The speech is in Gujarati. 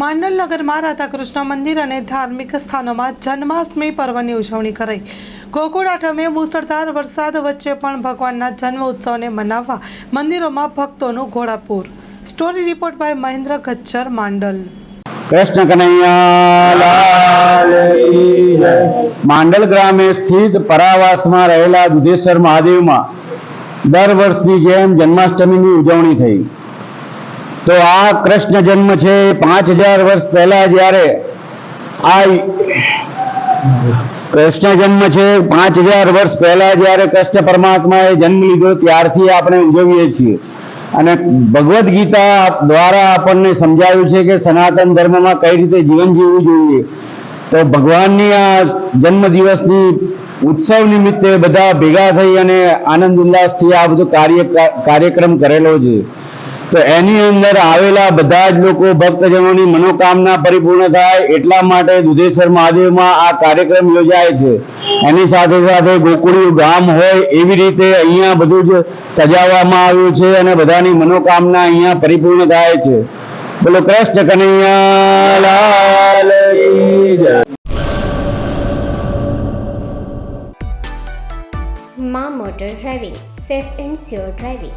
માંડલ નગરમાં રાધાકૃષ્ણ મંદિર અને ધાર્મિક સ્થાનોમાં જન્માષ્ટમી પર્વની ઉજવણી કરાઈ. ગોકુળ આઠમે મુસળધાર વરસાદ વચ્ચે પણ ભગવાનના જન્મ ઉત્સવને મનાવવા મંદિરોમાં ભક્તોનું ઘોડાપૂર. Story report by Mahendra Gachchhar Mandal. Krishna Kanaiya. Mandal ગ્રામે સ્થિત પરાવાસમાં રહેલા દુધેશ્વર મહાદેવમાં દર વર્ષની જેમ જન્માષ્ટમીની ઉજવણી થઈ. તો આ કૃષ્ણ જન્મ છે પાંચ હજાર વર્ષ પહેલા જ્યારે આ કૃષ્ણ જન્મ છે પાંચ હજાર વર્ષ પહેલા જ્યારે કૃષ્ણ પરમાત્માએ જન્મ લીધો ત્યારથી આપણે ઉજવીએ છીએ. અને ભગવદ્ ગીતા દ્વારા આપણને સમજાવ્યું છે કે સનાતન ધર્મમાં કઈ રીતે જીવન જીવવું જોઈએ. તો ભગવાનની આ જન્મ દિવસની ઉત્સવ નિમિત્તે બધા ભેગા થઈ અને આનંદ ઉલ્લાસથી આ બધું કાર્ય કાર્યક્રમ કરેલો છે. તો એની અંદર આવેલા બધા જ લોકો ભક્તજનોની મનોકામના પરિપૂર્ણ થાય એટલા માટે દુધેશ્વર મહાદેવમાં આ કાર્યક્રમ યોજાય છે. એની સાથે સાથે ગોકુળિયું ગામ હોય એવી રીતે અહીંયા બધું જ સજાવવામાં આવ્યું છે અને બધાની મનોકામના અહીંયા પરિપૂર્ણ થાય છે. બોલો કૃષ્ણ કનૈયા મા motor driving safe and sure driving.